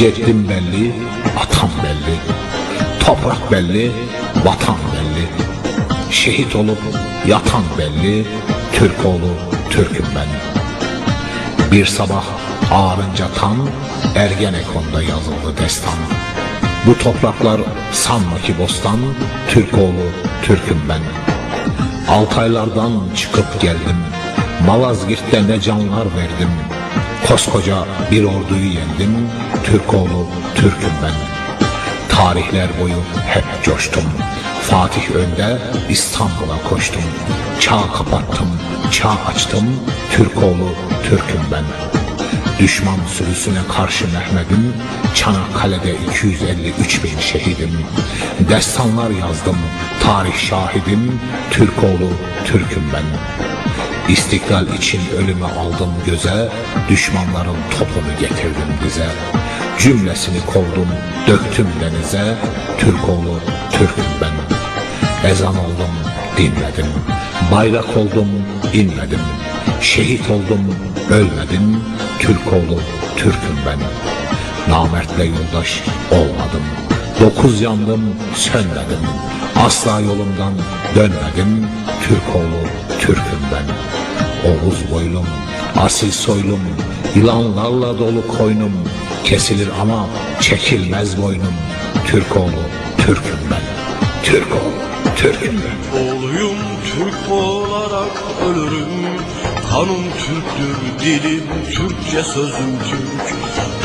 Ceddim belli, atam belli. Toprak belli, vatan belli. Şehit olup yatan belli. Türk oğlu Türk'üm ben. Bir sabah ağarınca tam Ergenekon'da yazıldı destan. Bu topraklar sanma ki bostan, Türk oğlu Türk'üm ben. Altaylardan çıkıp geldim, Malazgirt'te ne canlar verdim. Koskoca bir orduyu yendim, Türk oğlu Türk'üm ben. Tarihler boyu hep coştum. Fatih önde İstanbul'a koştum. Çağ kapattım, çağ açtım. Türkoğlu Türk'üm ben. Düşman sürüsüne karşı Mehmet'im. Çanakkale'de 253 bin şehidim. Destanlar yazdım, tarih şahidim. Türkoğlu Türk'üm ben. İstiklal için ölümü aldım göze, düşmanların topunu getirdim dize. Cümlesini kovdum, döktüm denize, Türk oğlu Türk'üm ben. Ezan oldum, dinledim, bayrak oldum, inmedim. Şehit oldum, ölmedim, Türk oğlu Türk'üm ben. Namertle yoldaş olmadım, dokuz yandım, sönmedim. Asla yolumdan dönmedim, Türk oğlu Türk'üm ben. Oğuz boylum, asil soylum, yılanlarla dolu koynum, kesilir ama çekilmez boynum. Türk oğlu, Türk'üm ben. Türk oğlu, Türk'üm ben. Oğluyum Türk olarak ölürüm Kanım Türktür, dilim Türkçe sözüm Türk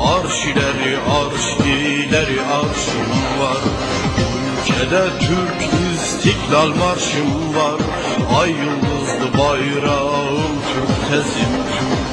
Arş ileri, arş ileri arşım var. Bu ülkede Türk istiklal marşım var. Ay yıldızlı bayrağım Türk tezim Türk